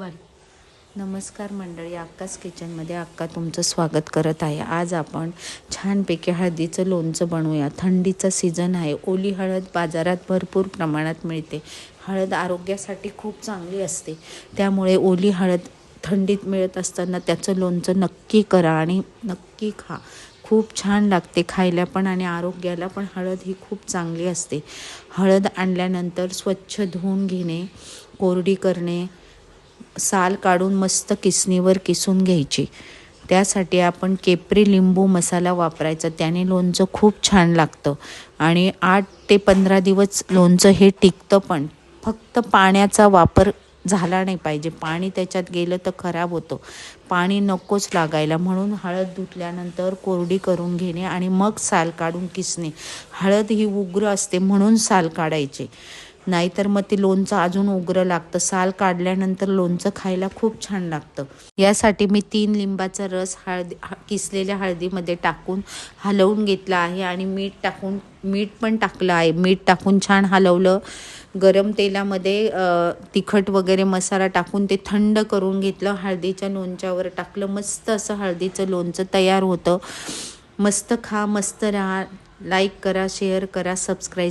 वारी नमस्कार मंडळी अक्काच किचनमध्ये अक्का तुमचं स्वागत करत आहे. आज आपण छानपैकी हळदीचं लोणचं बनवूया. थंडीचा सीझन आहे. ओली हळद बाजारात भरपूर प्रमाणात मिळते. हळद आरोग्यासाठी खूप चांगली असते. त्यामुळे ओली हळद थंडीत मिळत असताना त्याचं लोणचं नक्की करा आणि नक्की खा. खूप छान लागते खायला पण आणि आरोग्याला पण हळद ही खूप चांगली असते. हळद आणल्यानंतर स्वच्छ धुवून घेणे कोरडी करणे साल काढून मस्त किसणीवर किसून घ्यायची. त्यासाठी आपण केपरी लिंबू मसाला वापरायचा. त्याने लोणचं खूप छान लागतं. आणि आठ ते पंधरा दिवस लोणचं हे टिकतं पण. फक्त पाण्याचा वापर झाला नाही पाहिजे. पाणी त्याच्यात गेलं तर खराब होतं. पाणी नकोच लागायला. म्हणून हळद धुतल्यानंतर कोरडी करून घेणे आणि मग साल काढून किसणे. हळद ही उग्र असते म्हणून साल काढायचे. नाहीतर मग ते लोणचं अजून उग्र लागतं. साल काढल्यानंतर लोणचं खायला खूप छान लागतं. यासाठी मी तीन लिंबाचा रस हळदी किसलेल्या हळदीमध्ये टाकून हलवून घेतला आहे आणि मीठ टाकून मीठ पण टाकलं आहे. मीठ टाकून छान हलवलं. गरम तेलामध्ये तिखट वगैरे मसाला टाकून ते थंड करून घेतलं. हळदीच्या लोणच्यावर टाकलं. मस्त असं हळदीचं लोणचं तयार होतं. मस्त खा मस्त राहा. लाईक करा शेअर करा सबस्क्राईब